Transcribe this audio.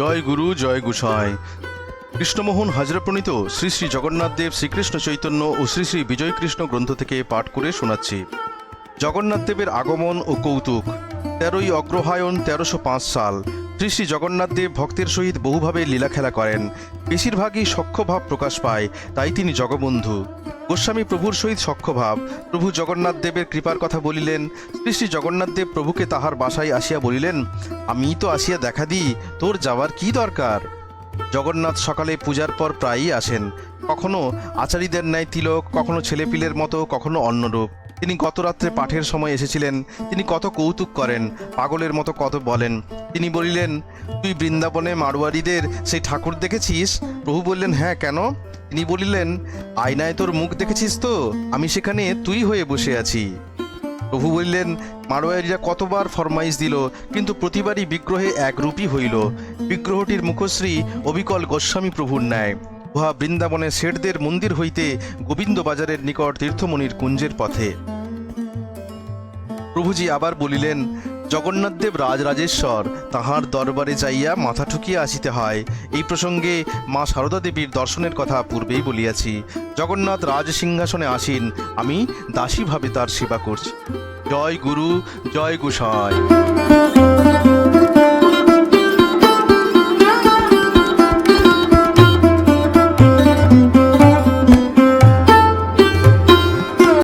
জয় গুরু, জয় গুসাই। কৃষ্ণমোহন হাজরা প্রণীত শ্রী শ্রী জগন্নাথ দেব শ্রীকৃষ্ণ চৈতন্য ও শ্রী শ্রী বিজয় কৃষ্ণ গ্রন্থ থেকে পাঠ করে শোনাচ্ছি। জগন্নাথ দেবের আগমন ও কৌতুক, তেরোই অগ্রহায়ণ তেরোশো পাঁচ সাল। শ্রী শ্রী জগন্নাথ দেব ভক্তের সহিত বহুভাবে লীলাখেলা করেন। বেশিরভাগই সখ্যভাব প্রকাশ পায়, তাই তিনি জগবন্ধু। গোস্বামী প্রভুর সহিত সখ্যভাব, প্রভু জগন্নাথ দেবের কৃপার কথা বলিলেন, শ্রী শ্রী জগন্নাথ দেব প্রভুকে তাহার বাসায় আসিয়া বলিলেন, আমি তো আসিয়া দেখা দিই, তোর যাওয়ার কি দরকার? জগন্নাথ সকালে পূজার পর প্রায়ই আসেন। কখনো আচারীদের ন্যায় তিলক, কখনো ছেলেপিলের মতো, কখনো অন্যরূপ। তিনি গত রাত্রে পাঠের সময় এসেছিলেন, তিনি কত কৌতুক করেন, পাগলের মতো কত বলেন। তিনি বলিলেন, তুই বৃন্দাবনে মারোয়ারিদের সেই ঠাকুর দেখেছিস? প্রভু বললেন হ্যাঁ কেন? তিনি বলিলেন, আয়নায় তোর মুখ দেখেছিস তো? আমি সেখানে তুই হয়ে বসে আছি। প্রভু বললেন মারোয়ারিরা কতবার ফরমাইশ দিল, কিন্তু প্রতিবারই বিগ্রহে একরূপই হইল। বিগ্রহটির মুখশ্রী অবিকল গোস্বামী প্রভুর ন্যায়। উহা বৃন্দাবনে শেঠদের মন্দির হইতে গোবিন্দ বাজারের নিকট তীর্থমণির কুঞ্জের পথে। প্রভুজি আবার বলিলেন জগন্নাথদেব রাজরাজেশ্বর তাহার দরবারে যাইয়া মাথা ঠুকিয়া আসিতে হয়। এই প্রসঙ্গে মা সারদা দেবীর দর্শনের কথা পূর্বেই বলিয়াছি। জগন্নাথ রাজ সিংহাসনে আসীন, আমি দাসীভাবে তার সেবা করছি। জয় গুরু, জয় গোসাই।